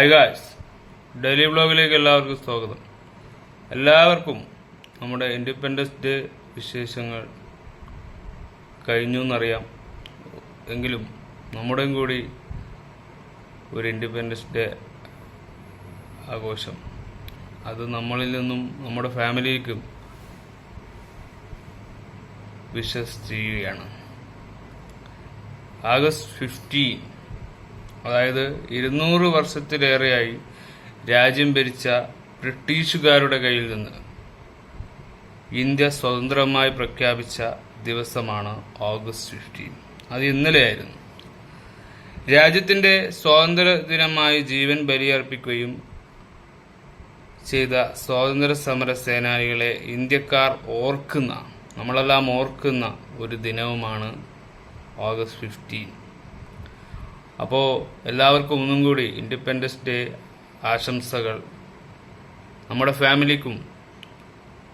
Hi guys daily വ്ളോഗിലേക്ക് എല്ലാവർക്കും സ്വാഗതം. എല്ലാവർക്കും നമ്മുടെ ഇൻഡിപെൻഡൻസ് ഡേ വിശേഷങ്ങൾ കഴിഞ്ഞു എന്നറിയാം എങ്കിലും നമ്മുടെയും കൂടി ഒരു ഇൻഡിപെൻഡൻസ് ഡേ ആഘോഷം. അത് നമ്മളിൽ നിന്നും നമ്മുടെ ഫാമിലിക്കും വിശ്വസ് ചെയ്യുകയാണ്. ആഗസ്റ്റ് ഫിഫ്റ്റീൻ അതായത് ഇരുന്നൂറ് വർഷത്തിലേറെയായി രാജ്യം ഭരിച്ച ബ്രിട്ടീഷുകാരുടെ കയ്യിൽ നിന്ന് ഇന്ത്യ സ്വതന്ത്രമായി പ്രഖ്യാപിച്ച ദിവസമാണ് ഓഗസ്റ്റ് ഫിഫ്റ്റീൻ. അത് ഇന്നലെയായിരുന്നു. രാജ്യത്തിന്റെ സ്വാതന്ത്ര്യ ദിനമായി ജീവൻ ബലിയർപ്പിക്കുകയും ചെയ്ത സ്വാതന്ത്ര്യ സമര സേനാനികളെ ഇന്ത്യക്കാർ ഓർക്കുന്ന നമ്മളെല്ലാം ഓർക്കുന്ന ഒരു ദിനവുമാണ് ഓഗസ്റ്റ് ഫിഫ്റ്റീൻ. അപ്പോൾ എല്ലാവർക്കും ഒന്നും കൂടി ഇൻഡിപെൻഡൻസ് ഡേ ആശംസകൾ. നമ്മുടെ ഫാമിലിക്കും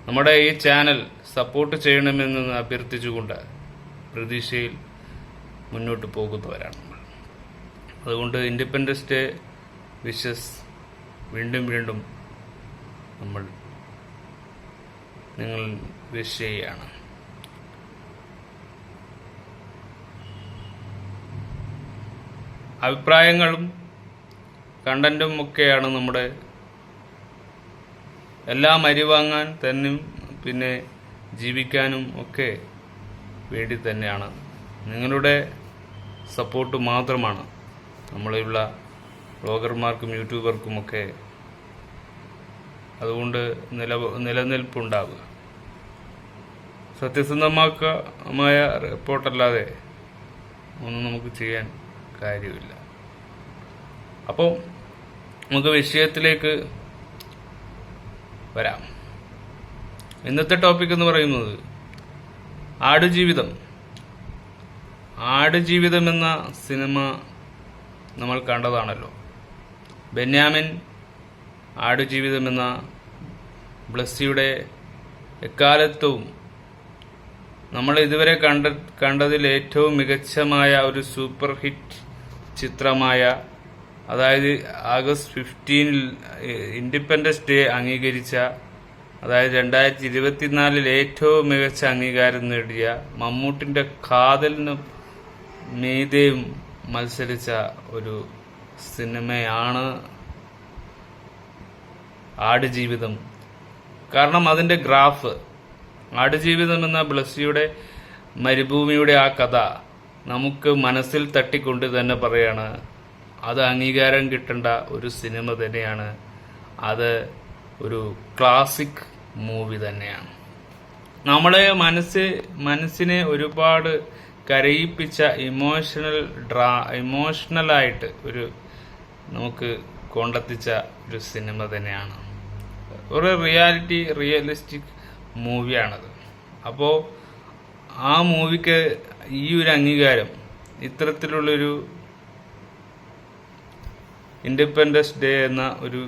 നമ്മുടെ ഈ ചാനൽ സപ്പോർട്ട് ചെയ്യണമെന്ന് അഭ്യർത്ഥിച്ചുകൊണ്ട് പ്രതീക്ഷയിൽ മുന്നോട്ട് പോകുന്നവരാണ് നമ്മൾ. അതുകൊണ്ട് ഇൻഡിപെൻഡൻസ് ഡേ വിഷസ് വീണ്ടും വീണ്ടും നമ്മൾ നിങ്ങൾ വിഷ് ചെയ്യുകയാണ്. അഭിപ്രായങ്ങളും കണ്ടന്റും ഒക്കെയാണ് നമ്മുടെ എല്ലാം അരിവാങ്ങാൻ തന്നെ പിന്നെ ജീവിക്കാനും ഒക്കെ വേണ്ടി തന്നെയാണ്. നിങ്ങളുടെ സപ്പോർട്ട് മാത്രമാണ്. നമ്മളെയുള്ള ബ്ലോഗർമാർക്കും യൂട്യൂബർക്കുമൊക്കെ അതുകൊണ്ട് നില നിലനിൽപ്പുണ്ടാവുക. സത്യസന്ധമാക്കമായ റിപ്പോർട്ടല്ലാതെ ഒന്നും നമുക്ക് ചെയ്യാൻ കാര്യമില്ല. അപ്പോൾ നമുക്ക് വിഷയത്തിലേക്ക് വരാം. ഇന്നത്തെ ടോപ്പിക് എന്ന് പറയുന്നത് ആടുജീവിതം. ആടുജീവിതം എന്ന സിനിമ നമ്മൾ കണ്ടതാണല്ലോ. ബെന്യാമിൻ ആടുജീവിതം എന്ന ബ്ലസ്സിയുടെ എക്കാലത്തും നമ്മൾ ഇതുവരെ കണ്ട കണ്ടതിൽ ഏറ്റവും മികച്ചമായ ഒരു സൂപ്പർ ഹിറ്റ് ചിത്രമായ അതായത് ആഗസ്റ്റ് ഫിഫ്റ്റീനിൽ ഇൻഡിപെൻഡൻസ് ഡേ അംഗീകരിച്ച അതായത് രണ്ടായിരത്തി ഇരുപത്തിനാലിൽ ഏറ്റവും മികച്ച അംഗീകാരം നേടിയ മമ്മൂട്ടിന്റെ കാതലിന് മീതയും മത്സരിച്ച ഒരു സിനിമയാണ് ആടുജീവിതം. കാരണം അതിന്റെ ഗ്രാഫ് ആടുജീവിതം എന്ന ബ്ലസ്സിയുടെ മരുഭൂമിയുടെ ആ കഥ നമുക്ക് മനസ്സിൽ തട്ടിക്കൊണ്ട് തന്നെ പറയാണ് അത് അംഗീകാരം കിട്ടേണ്ട ഒരു സിനിമ തന്നെയാണ്. അത് ഒരു ക്ലാസിക് മൂവി തന്നെയാണ്. നമ്മളെ മനസ്സ് മനസ്സിനെ ഒരുപാട് കരയിപ്പിച്ച ഇമോഷണൽ ഡ്രാ ഇമോഷണലായിട്ട് ഒരു നമുക്ക് കൊണ്ടെത്തിച്ച ഒരു സിനിമ തന്നെയാണ്. ഒരു റിയാലിറ്റി റിയലിസ്റ്റിക് മൂവിയാണത് അപ്പോൾ ആ മൂവിക്ക് ഈ ഒരു അംഗീകാരം ഇത്തരത്തിലുള്ളൊരു ഇൻഡിപെൻഡൻസ് ഡേ എന്ന ഒരു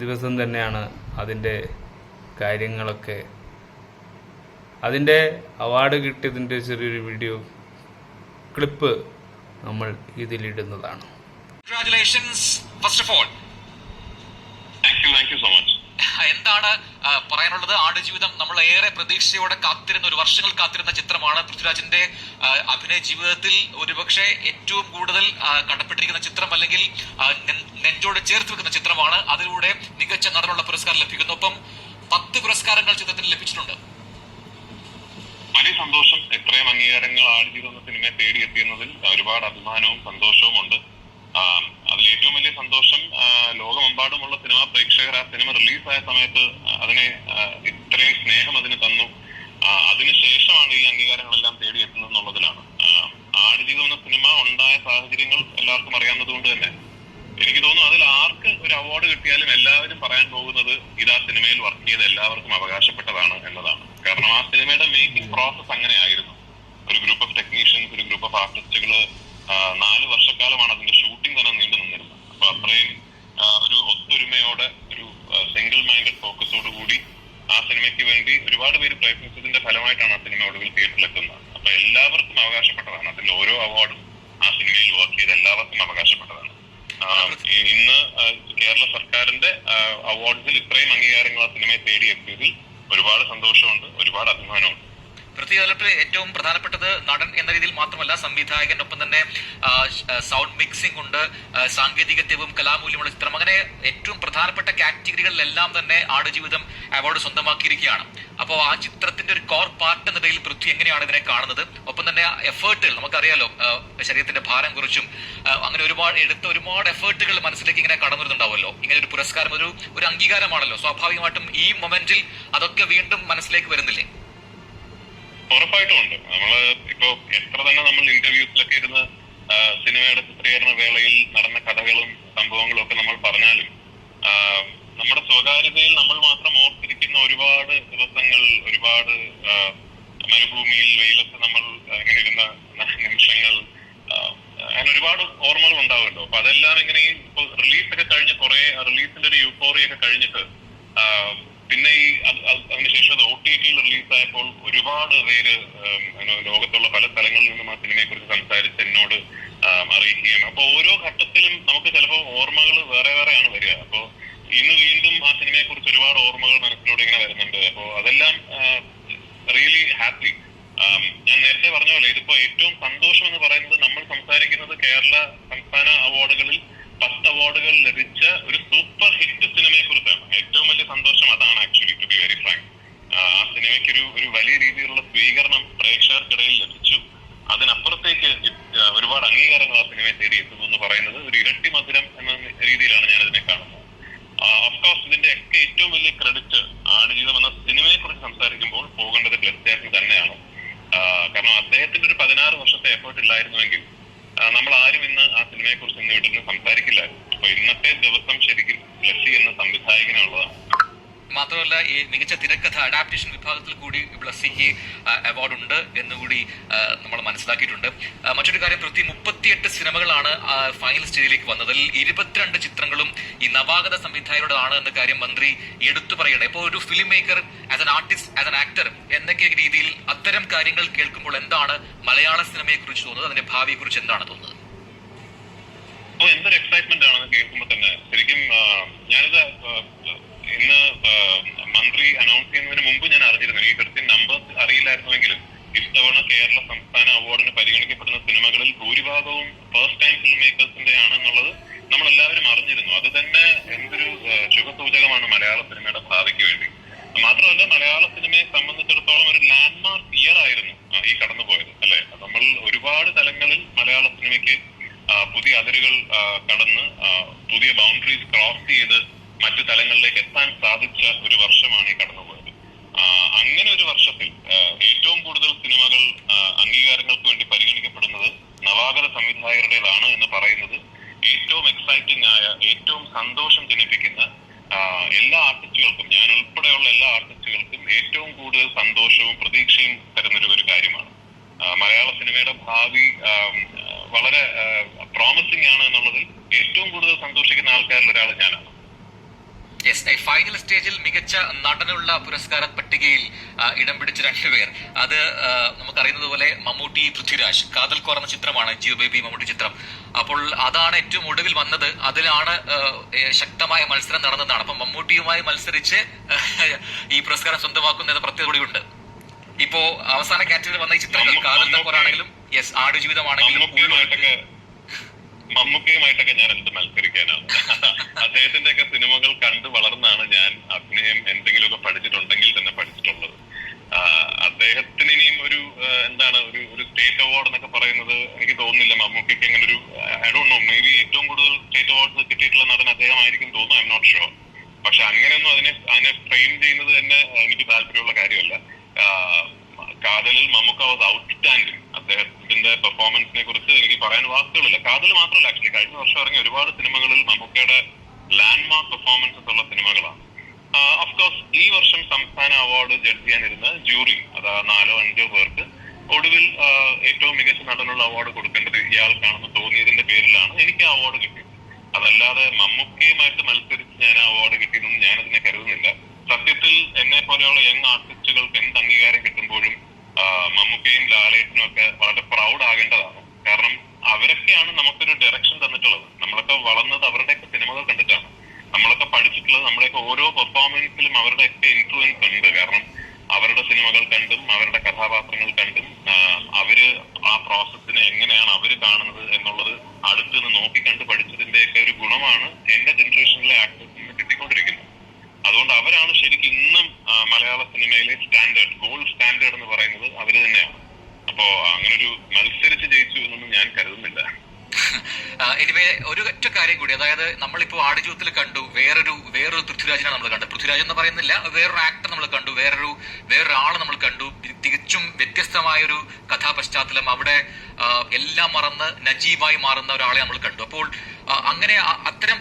ദിവസം തന്നെയാണ് അതിന്റെ കാര്യങ്ങളൊക്കെ. അതിന്റെ അവാർഡ് കിട്ടിയതിന്റെ ചെറിയൊരു വീഡിയോ ക്ലിപ്പ് നമ്മൾ ഇതിലിടുന്നതാണ്. Congratulations, first of all thank you thank you so much എന്താണ് പറയാനുള്ളത്? ആടുജീവിതം നമ്മൾ ഏറെ പ്രതീക്ഷയോടെ കാത്തിരുന്ന ഒരു വർഷങ്ങൾ കാത്തിരുന്ന ചിത്രമാണ് പൃഥ്വിരാജിന്റെ അഭിനയ ജീവിതത്തിൽ ഒരുപക്ഷെ ഏറ്റവും കൂടുതൽ കണ്ടപ്പെട്ടിരിക്കുന്ന ചിത്രം അല്ലെങ്കിൽ നെഞ്ചോട് ചേർത്ത് വെക്കുന്ന ചിത്രമാണ്. അതിലൂടെ മികച്ച നടനുള്ള പുരസ്കാരം ലഭിക്കുന്നു. ഒപ്പം പത്ത് പുരസ്കാരങ്ങൾ ചിത്രത്തിന് ലഭിച്ചിട്ടുണ്ട്. വലിയ സന്തോഷം എത്രയും അംഗീകാരങ്ങൾ ആടുജീവിതം എന്ന സിനിമയെ തേടിയെത്തിയെന്നതിൽ ഒരുപാട് അഭിമാനവും സന്തോഷവും ഉണ്ട് അതിൽ ഏറ്റവും വലിയ സന്തോഷം പ്രേക്ഷകർ ആ സിനിമ റിലീസായ സമയത്ത് അതിനെ ഇത്രയും സ്നേഹം അതിന് തന്നു. അതിനുശേഷമാണ് ഈ അംഗീകാരങ്ങളെല്ലാം തേടിയെത്തുന്നത് എന്നുള്ളതിലാണ്. ആടുജീവിതം എന്ന സിനിമ ഉണ്ടായ സാഹചര്യങ്ങൾ എല്ലാവർക്കും അറിയാവുന്നത് കൊണ്ട് തന്നെ. എനിക്ക് തോന്നുന്നു അതിൽ ആർക്ക് ഒരു അവാർഡ് കിട്ടിയാലും എല്ലാവരും പറയാൻ പോകുന്നത് ഇത് ആ സിനിമയിൽ വർക്ക് ചെയ്ത എല്ലാവർക്കും അവകാശപ്പെട്ടതാണ് എന്നതാണ്. കാരണം ആ സിനിമയുടെ മേക്കിംഗ് പ്രോസസ് അങ്ങനെയായിരുന്നു. ഒരു ഗ്രൂപ്പ് ഓഫ് ടെക്നീഷ്യൻസ് ഒരു ഗ്രൂപ്പ് ഓഫ് ആർട്ടിസ്റ്റുകൾ നാല് വർഷക്കാലമാണ് അതിന്റെ ഷൂട്ടിംഗ് തന്നെ നീണ്ടു നിന്നിരുന്നത് അപ്പൊ അത്രയും ആ, ഒരു ഒത്തൊരുമയോടെ ഒരു സിംഗിൾ മൈൻഡഡ് ഫോക്കസോട് കൂടി ആ സിനിമയ്ക്ക് വേണ്ടി ഒരുപാട് പേര് പ്രയത്നിച്ചതിന്റെ ഫലമായിട്ടാണ് ആ സിനിമ ഒടുവിൽ തിയേറ്ററിലെത്തുന്നത് അപ്പൊ എല്ലാവർക്കും അവകാശപ്പെട്ടതാണ് അതിൽ ഓരോ അവാർഡും ആ സിനിമയിൽ വർക്ക് ചെയ്ത എല്ലാവർക്കും അവകാശപ്പെട്ടതാണ്. ഇന്ന് കേരള സർക്കാരിന്റെ അവാർഡ്സിൽ ഇത്രയും അംഗീകാരങ്ങൾ ആ സിനിമയെ തേടിയെത്തിയതിൽ ഒരുപാട് സന്തോഷമുണ്ട് ഒരുപാട് അഭിമാനമുണ്ട്. പൃഥ്വിരാജിൽ ഏറ്റവും പ്രധാനപ്പെട്ടത് നടൻ എന്ന രീതിയിൽ മാത്രമല്ല സംവിധായകൻ ഒപ്പം തന്നെ സൗണ്ട് മിക്സിംഗ് ഉണ്ട് സാങ്കേതികത്വവും കലാമൂല്യമുള്ള ചിത്രം. അങ്ങനെ ഏറ്റവും പ്രധാനപ്പെട്ട കാറ്റഗറികളിലെല്ലാം തന്നെ ആടുജീവിതം അവാർഡ് സ്വന്തമാക്കിയിരിക്കുകയാണ്. അപ്പോൾ ആ ചിത്രത്തിന്റെ ഒരു കോർ പാർട്ട് എന്ന നിലയിൽ പൃഥ്വി എങ്ങനെയാണ് ഇതിനെ കാണുന്നത്? ഒപ്പം തന്നെ എഫേർട്ടുകൾ നമുക്കറിയാലോ ശരീരത്തിന്റെ ഭാരം കുറിച്ചും അങ്ങനെ ഒരുപാട് എടുത്ത ഒരുപാട് എഫേർട്ടുകൾ മനസ്സിലേക്ക് ഇങ്ങനെ കടന്നു വരുന്നുണ്ടാവുമല്ലോ. ഇങ്ങനെ ഒരു പുരസ്കാരം ഒരു ഒരു അംഗീകാരമാണല്ലോ. സ്വാഭാവികമായിട്ടും ഈ മൊമെന്റിൽ അതൊക്കെ വീണ്ടും മനസ്സിലേക്ക് വരുന്നില്ലേ? ഉറപ്പായിട്ടും ഉണ്ട്. നമ്മൾ ഇപ്പൊ എത്ര തന്നെ നമ്മൾ ഇന്റർവ്യൂസിലൊക്കെ ഇരുന്ന് സിനിമയുടെ ചിത്രീകരണ വേളയിൽ നടന്ന കഥകളും സംഭവങ്ങളും ഒക്കെ നമ്മൾ പറഞ്ഞാലും നമ്മുടെ സ്വകാര്യതയിൽ നമ്മൾ മാത്രം ഓർത്തിരിക്കുന്ന ഒരുപാട് ദിവസങ്ങൾ ഒരുപാട് മരുഭൂമിയിൽ വെയിലത്ത് നമ്മൾ ഇങ്ങനെ ഇരുന്ന നിമിഷങ്ങൾ അങ്ങനെ ഒരുപാട് ഓർമ്മകൾ ഉണ്ടാവുമല്ലോ. അപ്പൊ അതെല്ലാം ഇങ്ങനെ ഈ റിലീസ് ഒക്കെ കഴിഞ്ഞ് കുറെ റിലീസിന്റെ ഒരു യൂഫോറിയൊക്കെ കഴിഞ്ഞിട്ട് പിന്നെ ഈ അത് അത് അതിനുശേഷം അത് ഒ ടി ടിയിൽ റിലീസായപ്പോൾ ഒരുപാട് പേര് ലോകത്തുള്ള പല സ്ഥലങ്ങളിൽ നിന്നും ആ സിനിമയെ കുറിച്ച് സംസാരിച്ച് എന്നോട് അറിയിക്കുകയാണ്. അപ്പൊ ഓരോ ഘട്ടത്തിലും നമുക്ക് ചിലപ്പോൾ ഓർമ്മകൾ വേറെ വേറെയാണ് വരിക. അപ്പോ ഇന്ന് വീണ്ടും ആ സിനിമയെ കുറിച്ച് ഒരുപാട് ഓർമ്മകൾ മനസ്സിലൂടെ ഇങ്ങനെ വരുന്നുണ്ട്. അപ്പോ അതെല്ലാം റിയലി ഹാപ്പി. ഞാൻ നേരത്തെ പറഞ്ഞ പോലെ ഇതിപ്പോ ഏറ്റവും സന്തോഷം എന്ന് പറയുന്നത് നമ്മൾ സംസാരിക്കുന്നത് കേരള സംസ്ഥാന അവാർഡുകളിൽ പത്ത് അവാർഡുകൾ ലഭിച്ച ഒരു സൂപ്പർ ഹിറ്റ് സിനിമയെ കുറിച്ചാണ്. ഏറ്റവും വലിയ സന്തോഷം അതാണ് actually to be very frank ആ സിനിമയ്ക്ക് ഒരു ഒരു വലിയ രീതിയിലുള്ള സ്വീകരണം പ്രേക്ഷകർക്കിടയിൽ ലഭിച്ചു. അതിനപ്പുറത്തേക്ക് ഒരുപാട് അംഗീകാരങ്ങൾ ആ സിനിമയെ തേടി എത്തുന്നു എന്ന് പറയുന്നത് ഒരു ഇരട്ടി മധുരം എന്ന രീതിയിലാണ് ഞാൻ ഇതിനെ കാണുന്നത് ഓഫ്കോഴ്സ് ഇതിന്റെ ഒക്കെ ഏറ്റവും വലിയ ക്രെഡിറ്റ് ആടുജീവിതം എന്ന സിനിമയെ കുറിച്ച് സംസാരിക്കുമ്പോൾ പോകേണ്ടത് ബ്ലഡ് തന്നെയാണ് ആ, കാരണം അദ്ദേഹത്തിന്റെ ഒരു പതിനാറ് വർഷത്തെ എഫേർട്ട് ഇല്ലായിരുന്നുവെങ്കിൽ ആ, നമ്മൾ ആരും ഇന്ന് ആ സിനിമയെ കുറിച്ച് ഇന്ന് വീട്ടിൽ സംസാരിക്കില്ലായിരുന്നു അപ്പൊ ഇന്നത്തെ ദിവസം ശരിക്കും ബ്ലസ്സി എന്ന സംവിധായകനുള്ളതാണ് മാത്രമല്ല ഈ മികച്ച തിരക്കഥ അഡാപ്റ്റേഷൻ വിഭാഗത്തിൽ കൂടി ബ്ലസ്സിക്ക് അവാർഡ് ഉണ്ട് എന്നുകൂടി നമ്മൾ മനസ്സിലാക്കിയിട്ടുണ്ട്. മറ്റൊരു കാര്യം പ്രതി മുപ്പത്തിയെട്ട് സിനിമകളാണ് ഫൈനൽ സ്റ്റേജിലേക്ക് വന്നത് ഇരുപത്തിരണ്ട് ചിത്രങ്ങളും ഈ നവാഗത സംവിധായകരുടേതാണ് എന്ന കാര്യം മന്ത്രി എടുത്തു പറയണം. ഇപ്പോൾ ഒരു film maker as an artist as an actor എന്നൊക്കെ രീതിയിൽ അത്തരം കാര്യങ്ങൾ കേൾക്കുമ്പോൾ എന്താണ് മലയാള സിനിമയെ കുറിച്ച് തോന്നുന്നത്? അതിന്റെ ഭാവിയെ കുറിച്ച് എന്താണ് തോന്നുന്നത്? എന്തൊരു എക്സൈറ്റ്മെന്റ് ആണെന്ന് കേൾക്കുമ്പോൾ തന്നെ ശരിക്കും ഞാനിത് ഇന്ന് മന്ത്രി അനൗൺസ് ചെയ്യുന്നതിന് മുമ്പ് ഞാൻ അറിഞ്ഞിരുന്നു. ഈ കൃത്യം നമ്പർ അറിയില്ലായിരുന്നുവെങ്കിലും ഇത്തവണ കേരള സംസ്ഥാന അവാർഡിന് പരിഗണിക്കപ്പെടുന്ന സിനിമകളിൽ ഭൂരിഭാഗവും ഫസ്റ്റ് ടൈം ഫിലിം മേക്കേഴ്സിന്റെ ആണെന്നുള്ളത് നമ്മൾ എല്ലാവരും അറിഞ്ഞിരുന്നു അത് തന്നെ എന്തൊരു ആ, ശുഭസൂചകമാണ് മലയാള സിനിമയുടെ ഭാവിക്ക് വേണ്ടി മാത്രമല്ല മലയാള സിനിമയെ സംബന്ധിച്ചിടത്തോളം ഒരു ലാൻഡ്മാർക്ക് ഇയർ ആയിരുന്നു ആ, ഈ കടന്നുപോയത് അല്ലെ നമ്മൾ ഒരുപാട് തലങ്ങളിൽ മലയാള സിനിമയ്ക്ക് ആ, പുതിയ അതിരുകൾ ആ, കടന്ന് ആ, പുതിയ ബൗണ്ടറീസ് ക്രോസ് ചെയ്ത് മറ്റു തലങ്ങളിലേക്ക് എത്താൻ സാധിച്ച ഒരു വർഷമാണ് ഈ കടന്നുപോയത് ആ, അങ്ങനെ ഒരു വർഷത്തിൽ ആ, ഏറ്റവും കൂടുതൽ സിനിമകൾ ആ, അംഗീകാരങ്ങൾക്ക് വേണ്ടി പരിഗണിക്കപ്പെടുന്നത് നവാഗത സംവിധായകരുടേതാണ് എന്ന് പറയുന്നത് ഏറ്റവും എക്സൈറ്റിംഗ് ആയ ഏറ്റവും സന്തോഷം ജനിപ്പിക്കുന്ന എല്ലാ ആർട്ടിസ്റ്റുകൾക്കും ഞാൻ ഉൾപ്പെടെയുള്ള എല്ലാ ആർട്ടിസ്റ്റുകൾക്കും ഏറ്റവും കൂടുതൽ സന്തോഷവും പ്രതീക്ഷയും തരുന്നൊരു ഒരു കാര്യമാണ്. മലയാള സിനിമയുടെ ഭാവി വളരെ പ്രോമിസിംഗ് ആണ് എന്നുള്ളതിൽ ഏറ്റവും കൂടുതൽ സന്തോഷിക്കുന്ന ആൾക്കാരിൽ ഒരാൾ ഞാനാണ്. യെസ് ഫൈനൽ സ്റ്റേജിൽ മികച്ച നടനുള്ള പുരസ്കാര പട്ടികയിൽ ഇടം പിടിച്ച രണ്ടുപേർ. അത് നമുക്കറിയുന്നത് പോലെ മമ്മൂട്ടി പൃഥ്വിരാജ്. കാതൽ കോർന്ന ചിത്രമാണ് ജിയോ ബേബി മമ്മൂട്ടി ചിത്രം. അപ്പോൾ അതാണ് ഏറ്റവും ഒടുവിൽ വന്നത്. അതിലാണ് ശക്തമായ മത്സരം നടന്നതാണ്. അപ്പം മമ്മൂട്ടിയുമായി മത്സരിച്ച് ഈ പുരസ്കാരം സ്വന്തമാക്കുന്ന പ്രത്യേകത കൂടിയുണ്ട്. ഇപ്പോ അവസാന കാറ്റഗറി വന്ന ഈ ചിത്രങ്ങൾ കാതൽ കോറാണെങ്കിലും യെസ് ആടുജീവിതമാണെങ്കിലും മമ്മൂക്കയുമായിട്ടൊക്കെ ഞാൻ എന്ത് മത്സരിക്കാനാണ് അദ്ദേഹത്തിന്റെ ഒക്കെ സിനിമകൾ കണ്ട് വളർന്നാണ് ഞാൻ അഭിനയം എന്തെങ്കിലുമൊക്കെ പഠിച്ചിട്ടുണ്ടെങ്കിൽ തന്നെ പഠിച്ചിട്ടുള്ളത്. അദ്ദേഹത്തിന് ഇനിയും ഒരു എന്താണ് ഒരു ഒരു സ്റ്റേറ്റ് അവാർഡ് എന്നൊക്കെ പറയുന്നത് എനിക്ക് തോന്നുന്നില്ല മമ്മൂക്കയ്ക്ക് അങ്ങനെ ഒരു I don't know maybe ഏറ്റവും കൂടുതൽ സ്റ്റേറ്റ് അവാർഡ്സ് കിട്ടിയിട്ടുള്ള നടൻ അദ്ദേഹമായിരിക്കും തോന്നുന്നു ഐ എം നോട്ട് ഷുവർ പക്ഷെ അങ്ങനെയൊന്നും അതിനെ അതിനെ ഫ്രെയിം ചെയ്യുന്നത് തന്നെ എനിക്ക് താല്പര്യമുള്ള കാര്യമല്ല ആ, കാതലിൽ മമ്മൂക്ക വാസ് ഔട്ട്സ്റ്റാൻഡിങ് അദ്ദേഹത്തിന്റെ പെർഫോമൻസിനെ കുറിച്ച് എനിക്ക് പറയാൻ കാതൽ മാത്രമല്ല ആക്ച്വലി കഴിഞ്ഞ വർഷം ഇറങ്ങിയ ഒരുപാട് സിനിമകളിൽ മമ്മൂക്കയുടെ ലാൻഡ്മാർക്ക് പെർഫോമൻസസ് ഉള്ള സിനിമകളാണ്. അഫ്കോഴ്സ് ഈ വർഷം സംസ്ഥാന അവാർഡ് ജഡ്ജ് ചെയ്യാനിരുന്ന ജൂറി അതാ നാലോ അഞ്ചോ പേർക്ക് ഒടുവിൽ ഏറ്റവും മികച്ച നടനുള്ള അവാർഡ് കൊടുക്കേണ്ടത് ഇയാൾക്കാണെന്ന് തോന്നിയതിന്റെ പേരിലാണ് എനിക്ക് ആ അവാർഡ് കിട്ടിയത്. അതല്ലാതെ മമ്മൂക്കയുമായിട്ട് മത്സരിച്ച് ഞാൻ ആ അവാർഡ് കിട്ടിയെന്നും ഞാൻ അതിനെ കരുതുന്നില്ല. സത്യത്തിൽ എന്നെ പോലെയുള്ള യങ് ആർട്ടിസ്റ്റുകൾക്ക് എന്ത് അംഗീകാരം കിട്ടുമ്പോഴും മമ്മൂക്കയും ലാലേട്ടനും ഒക്കെ വളരെ പ്രൗഡ് ആകേണ്ടതാണ്. കാരണം അവരൊക്കെയാണ് നമുക്കൊരു ഡയറക്ഷൻ തന്നിട്ടുള്ളത്. നമ്മളൊക്കെ വളർന്നത് അവരുടെയൊക്കെ സിനിമകൾ കണ്ടിട്ടാണ്. നമ്മളൊക്കെ പഠിച്ചിട്ടുള്ളത് നമ്മുടെയൊക്കെ ഓരോ പെർഫോമൻസിലും അവരുടെയൊക്കെ ഇൻഫ്ലുവൻസ് ഉണ്ട്. കാരണം അവരുടെ സിനിമകൾ കണ്ടും അവരുടെ കഥാപാത്രങ്ങൾ കണ്ടും അവർ ആ പ്രോസസ്സിനെ എങ്ങനെയാണ് അവർ കാണുന്നത് എന്നുള്ളത് അടുത്ത് നിന്ന് നോക്കിക്കണ്ട് പഠിച്ചതിന്റെയൊക്കെ ഒരു ഗുണമാണ് എന്റെ ജനറേഷനിലെ ആക്ടേഴ്സിന് കിട്ടിക്കൊണ്ടിരിക്കുന്നത് അതുകൊണ്ട് അവരാണ് ശരിക്കും ഇന്നും ആ, മലയാള സിനിമയിലെ സ്റ്റാൻഡേർഡ് ഗോൾഡ് സ്റ്റാൻഡേർഡ് എന്ന് പറയുന്നത് അവർ തന്നെയാണ് അപ്പോ അങ്ങനൊരു മത്സരിച്ച് ജയിച്ചു എന്നൊന്നും ഞാൻ കരുതുന്നില്ല എനിവേ ഒരു ഒറ്റ കാര്യം കൂടി അതായത് നമ്മളിപ്പോ ആടുജീവിതത്തിൽ കണ്ടു വേറൊരു വേറൊരു പൃഥ്വിരാജിനെ നമ്മൾ കണ്ടു. പൃഥ്വിരാജ് എന്ന് പറയുന്നില്ല വേറൊരു ആക്ടർ നമ്മൾ കണ്ടു. വേറൊരു വേറൊരാളെ നമ്മൾ കണ്ടു. തികച്ചും വ്യത്യസ്തമായ ഒരു കഥാപശ്ചാത്തലം. അവിടെ എല്ലാം മറന്ന് നജീബായി മാറുന്ന ഒരാളെ നമ്മൾ കണ്ടു. അപ്പോൾ അങ്ങനെ അത്തരം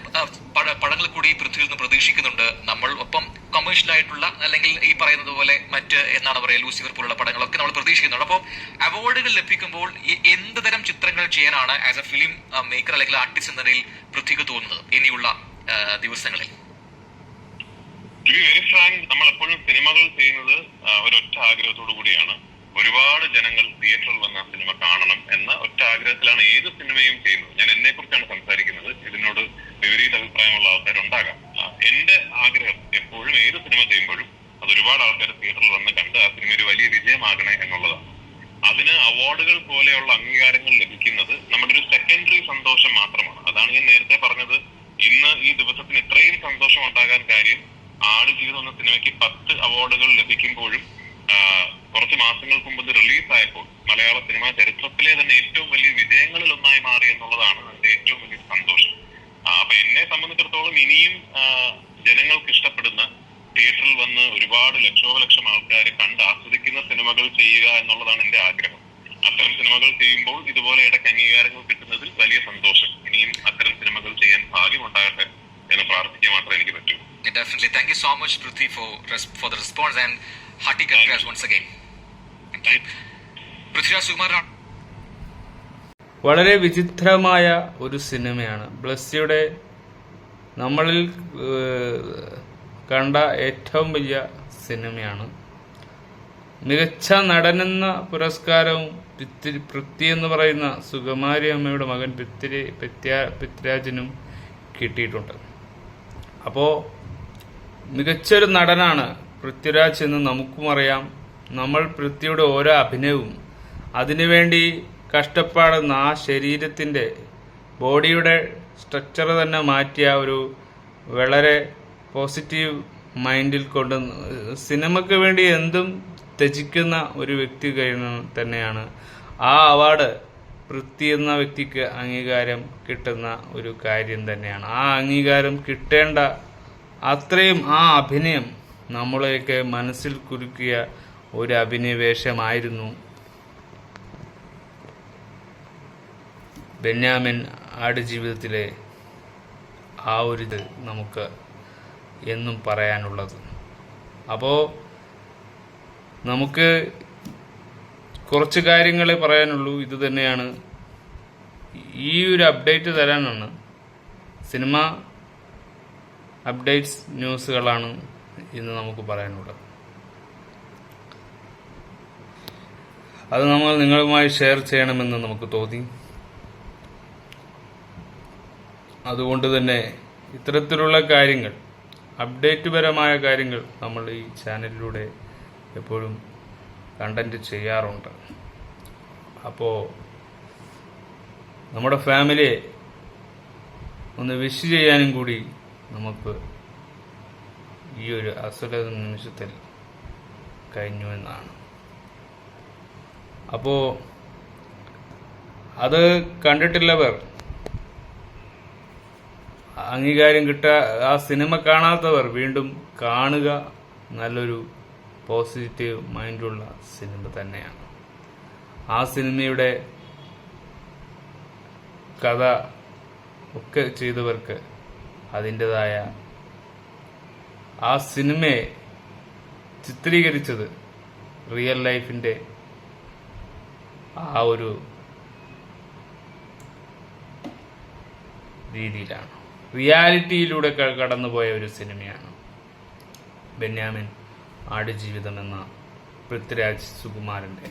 പടങ്ങൾ കൂടി പൃഥ്വിയിൽ നിന്ന് പ്രതീക്ഷിക്കുന്നുണ്ട് നമ്മൾ. ഒപ്പം കൊമേഴ്ഷ്യൽ ആയിട്ടുള്ള അല്ലെങ്കിൽ ഈ പറയുന്നത് പോലെ മറ്റ് എന്നാണ് പറയുക ലൂസിഫർ പോലുള്ള പടങ്ങളൊക്കെ നമ്മൾ പ്രതീക്ഷിക്കുന്നുണ്ട്. അപ്പോൾ അവാർഡുകൾ ലഭിക്കുമ്പോൾ എന്ത് തരം ചിത്രങ്ങൾ ചെയ്യാനാണ് ആസ് എ ഫിലിം മേക്കർ അല്ലെങ്കിൽ ആർട്ടിസ്റ്റ് എന്ന നിലയിൽ പൃഥ്വിക്ക് തോന്നുന്നത് ഇനിയുള്ള ദിവസങ്ങളിൽ? ടു നമ്മൾ എപ്പോഴും സിനിമകൾ ചെയ്യുന്നത് ഒരൊറ്റ ആഗ്രഹത്തോടു കൂടിയാണ്. ഒരുപാട് ജനങ്ങൾ തിയേറ്ററിൽ വന്ന സിനിമ കാണണം എന്ന ഒറ്റ ആഗ്രഹത്തിലാണ് ഏത് സിനിമയും ചെയ്യുന്നത് ഞാൻ എന്നെ കുറിച്ചാണ് സംസാരിക്കുന്നത് ഇതിനോട് വിപരീത അഭിപ്രായമുള്ള ആൾക്കാരുണ്ടാകാം ആ, എന്റെ ആഗ്രഹം എപ്പോഴും ഏത് സിനിമ ചെയ്യുമ്പോഴും അത് ഒരുപാട് ആൾക്കാർ തിയേറ്ററിൽ വന്ന് കണ്ട് ആ സിനിമ ഒരു വലിയ വിജയമാകണേ എന്നുള്ളതാണ് അതിന് അവാർഡുകൾ പോലെയുള്ള അംഗീകാരങ്ങൾ ലഭിക്കുന്നത് നമ്മുടെ ഒരു സെക്കൻഡറി സന്തോഷം മാത്രമാണ് അതാണ് ഞാൻ നേരത്തെ പറഞ്ഞത് ഇന്ന് ഈ ദിവസത്തിന് ഇത്രയും സന്തോഷം ഉണ്ടാകാൻ കാര്യം ആട് ജീവിതം എന്ന സിനിമയ്ക്ക് പത്ത് അവാർഡുകൾ ലഭിക്കുമ്പോഴും ആ, കുറച്ച് മാസങ്ങൾക്ക് മുമ്പ് റിലീസ് ആയപ്പോൾ മലയാള സിനിമാ ചരിത്രത്തിലെ തന്നെ ഏറ്റവും വലിയ വിജയങ്ങളിൽ ഒന്നായി മാറി എന്നുള്ളതാണ് അതിന്റെ ഏറ്റവും വലിയ സന്തോഷം ആ, അപ്പൊ എന്നെ സംബന്ധിച്ചിടത്തോളം ഇനിയും ആ, ജനങ്ങൾക്ക് ഇഷ്ടപ്പെടുന്ന തിയേറ്ററിൽ വന്ന് ഒരുപാട് ലക്ഷോപലക്ഷം ആൾക്കാരെ കണ്ട് ആസ്വദിക്കുന്ന സിനിമകൾ ചെയ്യുക എന്നുള്ളതാണ് എന്റെ ആഗ്രഹം അത്തരം സിനിമകൾ ചെയ്യുമ്പോൾ ഇതുപോലെ ഇടയ്ക്ക് അംഗീകാരങ്ങൾ കിട്ടുന്നതിൽ വലിയ സന്തോഷം ഇനിയും അത്തരം സിനിമകൾ ചെയ്യാൻ ഭാഗ്യമുണ്ടാകട്ടെ എന്ന് പ്രാർത്ഥിക്കുക മാത്രമേ എനിക്ക് പറ്റൂ definitely thank Prithvi, for, for for for the response and hearty congrats once again Prithviraj സുകുമാരനാണ് വളരെ വിചിത്രമായ ഒരു സിനിമയാണ്. ബ്ലസ്സിയുടെ നമ്മളിൽ കണ്ട ഏറ്റവും വലിയ സിനിമയാണ്. മികച്ച നടനെന്ന പുരസ്കാരവും പിത്തിരി പൃഥ്വി എന്ന് പറയുന്ന സുകുമാരി അമ്മയുടെ മകൻ പിത്തിരി പിത്യ പൃഥ്വിരാജിനും കിട്ടിയിട്ടുണ്ട്. അപ്പോൾ മികച്ചൊരു നടനാണ് പൃഥ്വിരാജ് എന്ന് നമുക്കും അറിയാം. നമ്മൾ പൃഥ്വിയുടെ ഓരോ അഭിനയവും അതിനുവേണ്ടി കഷ്ടപ്പാടുന്ന ആ ശരീരത്തിന്റെ ബോഡിയുടെ സ്ട്രക്ചർ തന്നെ മാറ്റിയ ഒരു വളരെ പോസിറ്റീവ് മൈൻഡിൽ കൊണ്ട് സിനിമയ്ക്ക് വേണ്ടി എന്തും ത്യജിക്കുന്ന ഒരു വ്യക്തി തന്നെയാണ്. ആ അവാർഡ് പൃഥ്വി എന്ന വ്യക്തിക്ക് അംഗീകാരം കിട്ടുന്ന ഒരു കാര്യം തന്നെയാണ്. ആ അംഗീകാരം കിട്ടേണ്ട അത്രയും ആ അഭിനയം നമ്മളെയൊക്കെ മനസ്സിൽ കുരുക്കിയ ഒരു അഭിനിവേശമായിരുന്നു. ബെന്യാമിൻ ആടുജീവിതത്തിലെ ആ ഒരിത് നമുക്ക് എന്നും പറയാനുള്ളത്. അപ്പോൾ നമുക്ക് കുറച്ച് കാര്യങ്ങളെ പറയാനുള്ളൂ. ഇത് തന്നെയാണ്. ഈ ഒരു അപ്ഡേറ്റ് തരാനാണ്. സിനിമ അപ്ഡേറ്റ്സ് ന്യൂസുകളാണ് ഇന്ന് നമുക്ക് പറയാനുള്ളത്. അത് നമ്മൾ നിങ്ങളുമായി ഷെയർ ചെയ്യണമെന്ന് നമുക്ക് തോന്നി. അതുകൊണ്ട് തന്നെ ഇത്തരത്തിലുള്ള കാര്യങ്ങൾ അപ്ഡേറ്റ് പരമായ കാര്യങ്ങൾ നമ്മൾ ഈ ചാനലിലൂടെ എപ്പോഴും കണ്ടന്റ് ചെയ്യാറുണ്ട്. അപ്പോൾ നമ്മുടെ ഫാമിലിയെ ഒന്ന് വിഷ് ചെയ്യാനും കൂടി നമുക്ക് ഈ ഒരു അസുര നിമിഷത്തിൽ കഴിഞ്ഞു എന്നാണ്. അപ്പോൾ അത് കണ്ടിട്ടില്ലവർ അംഗീകാരം കിട്ട ആ സിനിമ കാണാത്തവർ വീണ്ടും കാണുക നല്ലൊരു പോസിറ്റീവ് മൈൻഡുള്ള സിനിമ തന്നെയാണ്. ആ സിനിമയുടെ കഥ ഒക്കെ ചെയ്തവർക്ക് അതിന്റെതായ ആ സിനിമയെ ചിത്രീകരിച്ചത് റിയൽ ലൈഫിന്റെ ആ ഒരു രീതിയിലാണ്. റിയാലിറ്റിയിലൂടെ കടന്നുപോയ ഒരു സിനിമയാണ് ബെന്യാമിൻ ആടുജീവിതം എന്ന പൃഥ്വിരാജ് സുകുമാരന്റെ.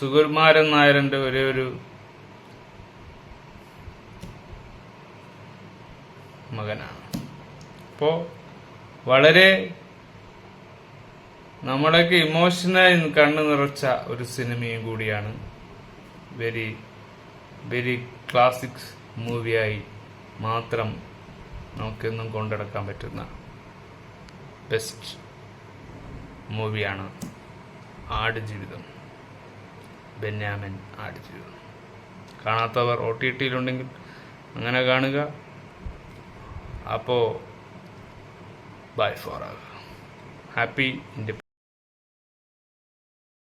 സുകുമാരൻ നായരന്റെ ഒരേ ഒരു മകനാണ്. അപ്പോൾ വളരെ നമ്മളൊക്കെ ഇമോഷനായി കണ്ണു നിറച്ച ഒരു സിനിമയും കൂടിയാണ് വെരി വെരി ക്ലാസിക് മൂവിയായി മാത്രം നമുക്കെന്നും കൊണ്ടെടുക്കാൻ പറ്റുന്ന ബെസ്റ്റ് മൂവിയാണ് ആടുജീവിതം ബെന്യാമൻ ആടുജീവിതം കാണാത്തവർ ഒ ടി ടിയിലുണ്ടെങ്കിൽ അങ്ങനെ കാണുക. അപ്പോൾ ബൈ ഫോർ ഹാപ്പി ഇൻഡിപെൻഡൻസ്.